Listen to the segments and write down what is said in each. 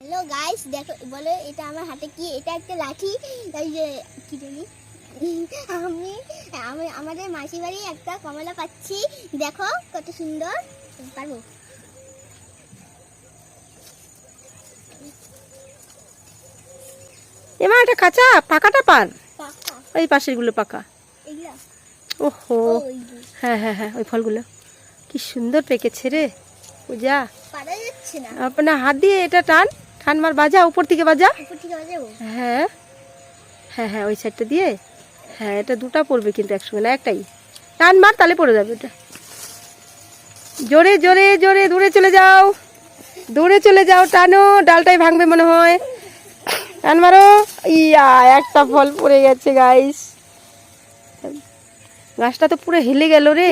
Hello guys দেখো বলো এটা আমার হাতে কি? এটা একটা লাঠি? কি জানি আমি আমি আমাদের মাসি বাড়ি একটা কমলা পাচ্ছি। দেখো কত সুন্দর। পারব? এমা এটা কাঁচা পাকাটা পান? পাকা। ওই পাশেরগুলো পাকা ওহো। হ্যাঁ হ্যাঁ হ্যাঁ ওই ফলগুলো। কি সুন্দর পেকেছে রে। পূজা। না। আপনার হাত দিয়ে এটা টান। টান মার বাজা? উপর থেকে বাজা হ্যাঁ। হ্যাঁ হ্যাঁ ওই সাইডটা দিয়ে? হ্যাঁ এটা দুটা পড়বে কিন্তু একসঙ্গে না একটাই? টান মার তাহলে পড়ে যাবে এটা জোরে জোরে জোরে দূরে চলে যাও। দূরে চলে যাও টানো ডালটাই ভাঙবে মনে হয়। টান মারো। ইয়া একটা ফল পড়ে গেছে গাইস গাছটা তো পুরো হেলে গেল রে।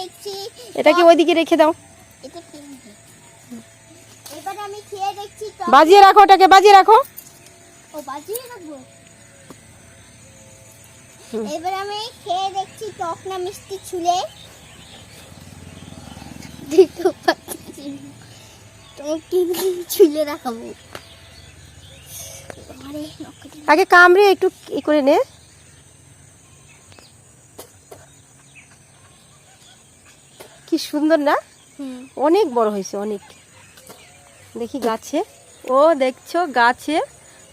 দেখছি। এটা কি ওইদিকে রেখে দাও। এটা আমি খেয়ে দেখছি বাজিয়ে রাখো ওটাকে বাজিয়ে রাখো। ও বাজিয়ে রাখব? এবার আমি খেয়ে দেখছি টক না মিষ্টি ছুলে টক ছুলে রাখাবো আগে কামড়ে একটু ই করে নে। কি সুন্দর না? অনেক বড় হয়েছে অনেক। দেখি গাছে। ও দেখছ গাছে?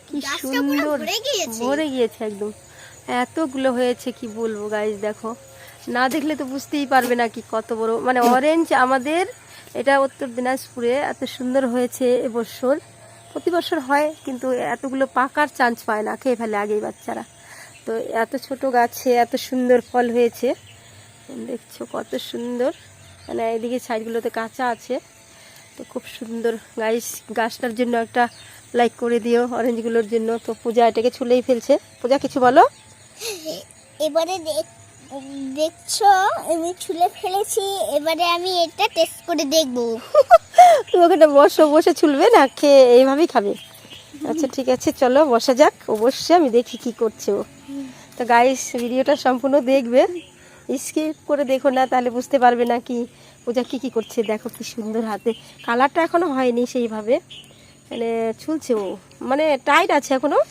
কি সুন্দর। ভরে গিয়েছে। ভরে গিয়েছে একদম। এতগুলো হয়েছে কি বলব গাইজ দেখো। না দেখলে তো বুঝতেই পারবে না কি কত বড়। মানে অরেঞ্জ আমাদের এটা উত্তর দিনাজপুরে এত সুন্দর হয়েছে এবছর। প্রতি বছর হয় কিন্তু এতগুলো পাকার চান্স পায় না খেয়ে ফেলে আগেই বাচ্চারা। তো এত ছোট গাছে এত সুন্দর ফল হয়েছে। দেখছ কত সুন্দর। মানে এদিকে সাইডগুলোতে কাঁচা আছে। তো খুব সুন্দর। গাইস গাছটার জন্য একটা লাইক করে দিও অরেঞ্জগুলোর জন্য। তো পূজা এটাকে ছুলেই ফেলছে। পূজা কিছু বলো? এবারে দেখ- দেখছ আমি ছুলে ফেলেছি। এবারে আমি এটা টেস্ট করে দেখব। ওখানে বসো বসে ছুলবে না? খেয়ে এইভাবেই খাবে। আচ্ছা ঠিক আছে চলো বসা যাক। অবশ্যই আমি দেখি কি করছে ও। তো গাইস ভিডিওটা সম্পূর্ণ দেখবে। স্কিপ করে দেখো না তাহলে বুঝতে পারবে না কি পূজা কি কি করছে দেখো কি সুন্দর হাতে। কালারটা এখনও হয়নি সেইভাবে। মানে ছুলছে ও। মানে টাইট আছে এখনও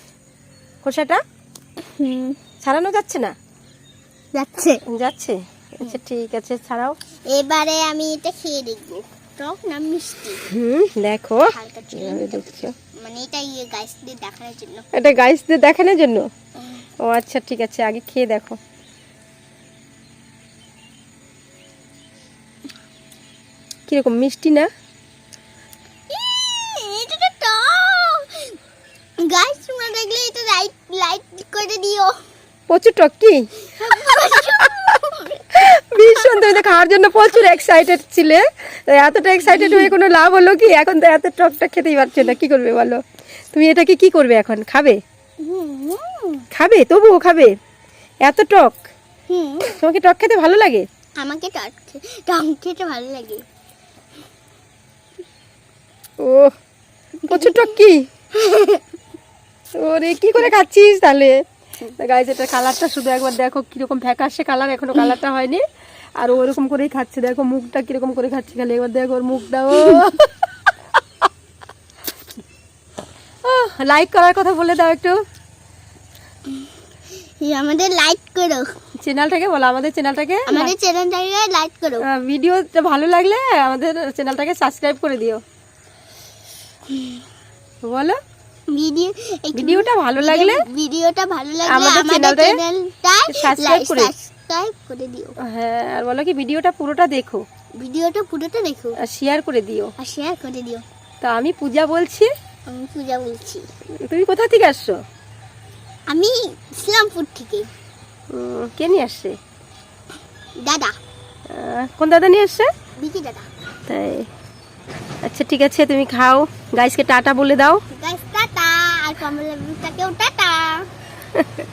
খোসাটা? ছাড়ানো যাচ্ছে না? যাচ্ছে। যাচ্ছে? আচ্ছা ঠিক আছে ছাড়াও। এবারে আমি এটা খেয়ে দেখব। টক না মিষ্টি? হুম দেখো। মানে এটা ইয়ে গাছ দিয়ে দেখানোর জন্য। এটা গাইসদের দেখানোর জন্য? ও আচ্ছা ঠিক আছে আগে খেয়ে দেখো। কীরকম মিষ্টি না? এটা গাছ লাইট লাইট করে দিও। প্রচুর টক কি? ভীষণ তুমি তো খাওয়ার জন্য প্রচুর এক্সাইটেড ছিলে। এতটা এক্সাইটেড হয়ে কোনো লাভ হলো কি? এখন তো এত টকটা খেতেই পারছ না কি করবে বলো? তুমি এটাকে কি করবে এখন? খাবে? খাবে? তবুও খাবে? এত টক? হুম। তোমাকে টক খেতে ভালো লাগে? আমাকে টক টক খেতে ভালো লাগে। ও প্রচুর ওরে কি করে খাচ্ছিস তাহলে? গাইজ এটা কালারটা শুধু একবার দেখো কীরকম ফ্যাকাশে কালার এখনও কালারটা হয়নি। আর ওরকম করেই খাচ্ছে দেখো মুখটা কীরকম করে খাচ্ছে খালি একবার দেখো ওর মুখটা ও। লাইক করার কথা বলে দাও একটু। আমাদের লাইক করো। চ্যানেলটাকে বলো আমাদের চ্যানেলটাকে? আমাদের চ্যানেলটাকে লাইক করো। ভিডিওটা ভালো লাগলে আমাদের চ্যানেলটাকে সাবস্ক্রাইব করে দিও। বলো। ভিডিও ভিডিওটা ভালো লাগলে ভিডিওটা ভালো লাগলে আমাদের আমাদের চ্যানেলটা সাবস্ক্রাইব করে- সাবস্ক্রাইব করে দিও। হ্যাঁ আর বলো কি ভিডিওটা পুরোটা দেখো। ভিডিওটা পুরোটা দেখো। আর শেয়ার করে দিও। আর শেয়ার করে দিও। তো আমি পূজা বলছি। আমি পূজা বলছি। তুমি কোথা থেকে আসছো? আমি ইসলামপুর থেকে। কে নিয়ে আসছে? দাদা। কোন দাদা নিয়ে আসছে? বিকি দাদা। তাই। আচ্ছা ঠিক আছে তুমি খাও। গাইসকে টাটা বলে দাও। Guys tata. আর কমলা টাটা।